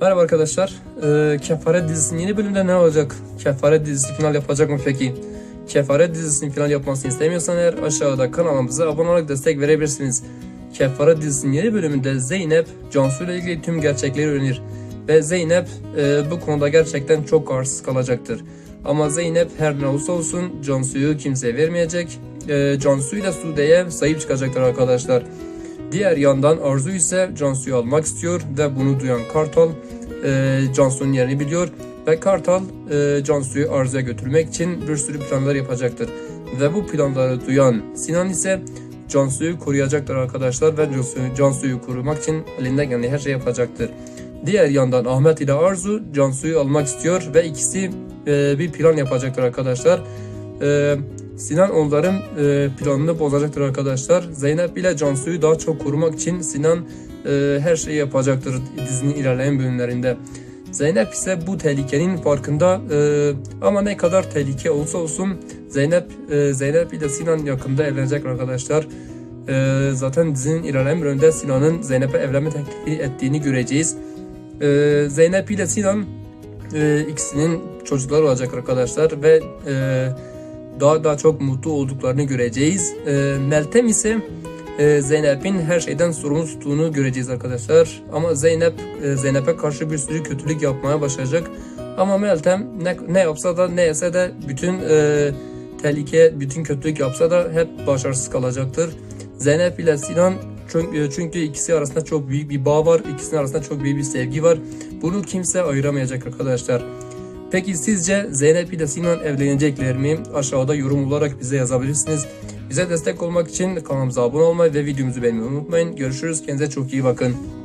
Merhaba arkadaşlar. Ee, Kefaret dizisinin yeni bölümde ne olacak? Kefaret dizisi final yapacak mı peki? Kefaret dizisinin final yapmasını istemiyorsan eğer aşağıda kanalımıza abone olarak destek verebilirsiniz. Kefaret dizisinin yeni bölümünde Zeynep Cansu ile ilgili tüm gerçekleri öğrenir. Ve Zeynep e, bu konuda gerçekten çok kararsız kalacaktır. Ama Zeynep her ne olursa olsun Cansu'yu kimseye vermeyecek. E, Cansu ile Sude'ye sahip çıkacaktır arkadaşlar. Diğer yandan Arzu ise Cansu'yu almak istiyor ve bunu duyan Kartal e, Cansu'nun yerini biliyor ve Kartal e, Cansu'yu Arzu'ya götürmek için bir sürü planlar yapacaktır. Ve bu planları duyan Sinan ise Cansu'yu koruyacaktır arkadaşlar ve Cansu'yu, Cansu'yu korumak için elinden gelen her şey yapacaktır. Diğer yandan Ahmet ile Arzu Cansu'yu almak istiyor ve ikisi e, bir plan yapacaktır arkadaşlar. E, Sinan onların e, planını bozacaktır arkadaşlar. Zeynep ile Cansu'yu daha çok korumak için Sinan e, her şeyi yapacaktır dizinin ilerleyen bölümlerinde. Zeynep ise bu tehlikenin farkında e, ama ne kadar tehlike olsa olsun Zeynep e, Zeynep ile Sinan yakında evlenecek arkadaşlar. E, zaten dizinin ilerleyen bölümünde Sinan'ın Zeynep'e evlenme teklifi ettiğini göreceğiz. E, Zeynep ile Sinan e, ikisinin çocukları olacak arkadaşlar ve e, daha daha çok mutlu olduklarını göreceğiz. E, Meltem ise e, Zeynep'in her şeyden sorumlu tuttuğunu göreceğiz arkadaşlar. Ama Zeynep e, Zeynep'e karşı bir sürü kötülük yapmaya başlayacak. Ama Meltem ne, ne yapsa da ne yese de bütün e, tehlike, bütün kötülük yapsa da hep başarısız kalacaktır. Zeynep ile Sinan çünkü, çünkü ikisi arasında çok büyük bir bağ var. İkisinin arasında çok büyük bir sevgi var. Bunu kimse ayıramayacak arkadaşlar. Peki sizce Zeynep ile Sinan evlenecekler mi? Aşağıda yorum olarak bize yazabilirsiniz. Bize destek olmak için kanalımıza abone olmayı ve videomuzu beğenmeyi unutmayın. Görüşürüz. Kendinize çok iyi bakın.